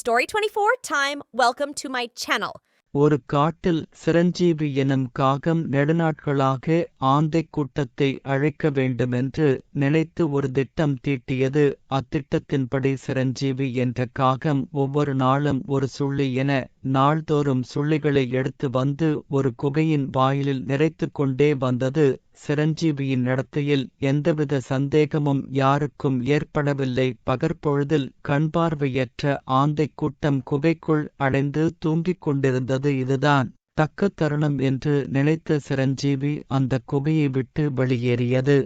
Story twenty four time welcome to my channel ஒரு காட்டில் சிரஞ்சீவி எனும் காகம் நெடுநாட்களாக ஆந்தைக் கூட்டத்தை அழைக்க வேண்டுமென்று நினைத்து ஒரு திட்டம் தீட்டியது. அத்திட்டத்தின்படி சிரஞ்சீவி என்ற காகம் ஒவ்வொரு நாளும் ஒரு சுள்ளி என நாள்தோறும் சுள்ளிகளை எடுத்து வந்து ஒரு குகையின் வாயிலில் நிறைத்துக் கொண்டே வந்தது. சிரஞ்சீவியின் நடத்தையில் எந்தவித சந்தேகமும் யாருக்கும் ஏற்படவில்லை. பகற்பொழுதில் கண்பார்வையற்ற ஆந்தைக் கூட்டம் குகைக்குள் அடைந்து தூங்கிக் கொண்டிருந்தது இதுதான். தக்க தருணம் என்று நினைத்த சிரஞ்சீவி அந்த குகையை விட்டு வெளியேறியது.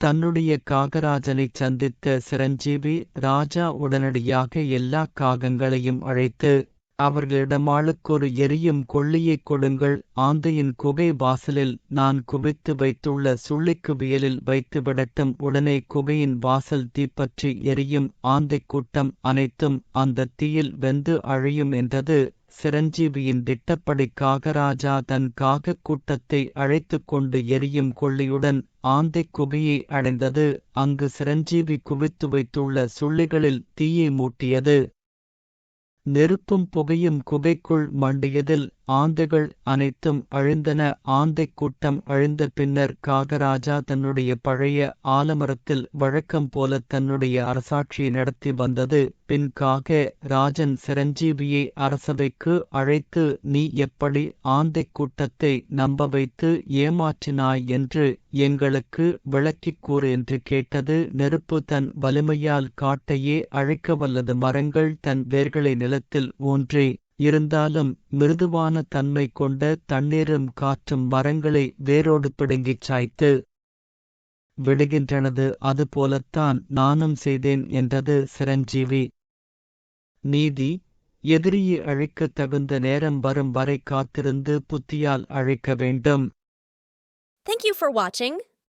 தன்னுடைய காகராஜனைச் சந்தித்த சிரஞ்சீவி ராஜா உடனடியாக எல்லா காகங்களையும் அழைத்து அவர்களிடமாளுக்கொரு எரியும் கொள்ளியைக் கொடுங்கள். ஆந்தையின் குகை வாசலில் நான் குவித்து வைத்துள்ள சுள்ளிக்குவியலில் வைத்து விடட்டும். உடனே குகையின் வாசல் தீப்பற்றி எரியும். ஆந்தைக் கூட்டம் அனைத்தும் அந்த தீயில் வெந்து அழியும் என்றது சிரஞ்சீவியின் திட்டப்படி காகராஜா தன் காகக் கூட்டத்தை அழைத்துக் கொண்டு எரியும் கொள்ளியுடன் ஆந்தைக் குகையை அடைந்தது. அங்கு சிரஞ்சீவி குவித்து வைத்துள்ள சுள்ளிகளில் தீயை மூட்டியது. நெருப்பும் புகையும் குகைக்குள் மண்டியதில் ஆந்தைகள் அனைத்தும் அழிந்தன. ஆந்தைக் கூட்டம் அழிந்த பின்னர் காகராஜா தன்னுடைய பழைய ஆலமரத்தில் வழக்கம் போல தன்னுடைய அரசாட்சியை நடத்தி வந்தது. பின்காக ராஜன் சிரஞ்சீவியை அரசவைக்கு அழைத்து நீ எப்படி ஆந்தைக் கூட்டத்தை நம்ப வைத்து ஏமாற்றினாய் என்று எங்களுக்கு விளக்கிக் கூறு என்று கேட்டது நெருப்பு தன் வலிமையால் காட்டையே அழைக்க வல்லது. மரங்கள் தன் வேர்களை நிலத்தில் ஊன்றி இருந்தாலும் மிருதுவான தன்மை கொண்ட தண்ணீரும் காற்றும் மரங்களை வேரோடு பிடுங்கிச் சாய்த்து விடுகின்றனது. அதுபோலத்தான் நானும் செய்தேன் என்றது சிரஞ்சீவி. நீதி எதிரியை அழைக்க தகுந்த நேரம் வரும் வரை காத்திருந்து புத்தியால் அழைக்க வேண்டும் Thank you for watching.